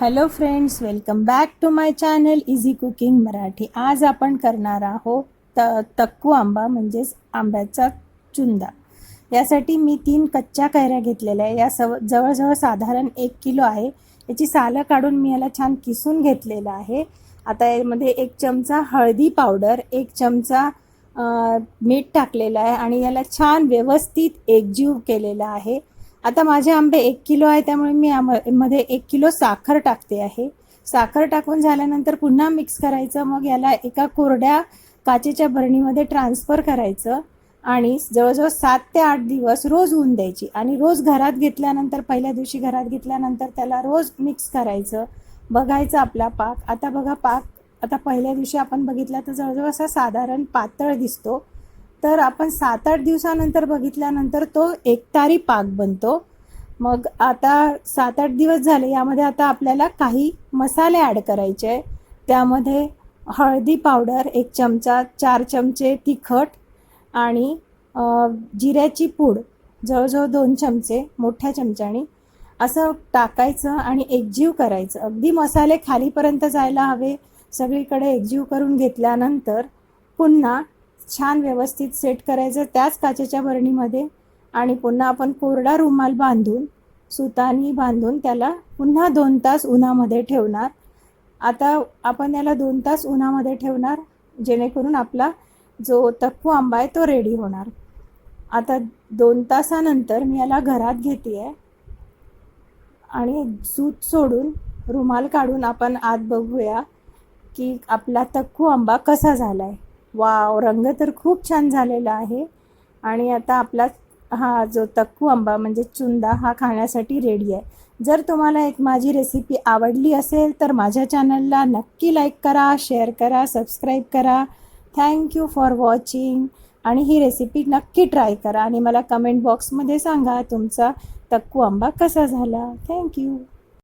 Hello friends welcome back to my channel easy cooking Marathi आज आपण करणार आहोत त तक्कू आंबा म्हणजेच आंब्याचा चुंदा. यासाठी मी तीन कच्च्या कैऱ्या घेतलेल्या आहे. या सव जवळजवळ साधारण एक किलो आहे. याची सालं काढून मी याला छान किसून घेतलेलं आहे. आता यामध्ये एक चमचा हळदी पावडर एक चमचा मीठ टाकलेलं आहे आणि याला छान व्यवस्थित एकजीव केलेला आहे. आता माझे आंबे एक किलो आहे त्यामुळे मी मध्ये एक किलो साखर टाकते आहे. साखर टाकून झाल्यानंतर पुन्हा मिक्स करायचं मग याला एका कोरड्या काचेच्या बरणीमध्ये ट्रान्सफर करायचं आणि जवळजवळ सात ते आठ दिवस रोज ऊन द्यायची आणि रोज घरात घेतल्यानंतर पहिल्या दिवशी घरात घेतल्यानंतर त्याला रोज मिक्स करायचं. बघायचं आपला पाक. आता बघा पाक आता पहिल्या दिवशी आपण बघितला तर जवळजवळ असा साधारण पातळ दिसतो. तर आपण सात आठ दिवसानंतर बघितल्यानंतर तो एकतारी पाक बनतो. मग आता सात आठ दिवस झाले यामध्ये आता आपल्याला काही मसाले ॲड करायचे आहे त्यामध्ये हळदी पावडर एक चमचा चार चमचे तिखट आणि जिऱ्याची पूड जवळजवळ दोन चमचे मोठ्या चमच्यानी. असं टाकायचं आणि एकजीव करायचं. अगदी मसाले खालीपर्यंत जायला हवे. सगळीकडे एकजीव करून घेतल्यानंतर पुन्हा छान व्यवस्थित सेट करायचं त्याच काचेच्या बरणीमध्ये आणि पुन्हा आपण कोरडा रुमाल बांधून सुतानी बांधून त्याला पुन्हा दोन तास उन्हामध्ये ठेवणार. आता आपण याला दोन तास उन्हामध्ये ठेवणार जेणेकरून आपला जो तक्कू आंबा आहे तो रेडी होणार. आता दोन तासानंतर मी याला घरात घेते आहे आणि सूत सोडून रुमाल काढून आपण आत बघूया की आपला तक्कू आंबा कसा झाला आहे वाव रंग तर खूप छान झालेला आहे. आणि आता आपला हा जो तक्कू आंबा म्हणजे चुंदा हा खाण्यासाठी रेडी आहे. जर तुम्हाला एक माझी रेसिपी आवडली असेल तर माझ्या चॅनलला नक्की लाईक करा शेअर करा सबस्क्राईब करा. थँक्यू फॉर वॉचिंग आणि ही रेसिपी नक्की ट्राय करा आणि मला कमेंट बॉक्समध्ये सांगा तुमचा तक्कू आंबा कसा झाला. थँक्यू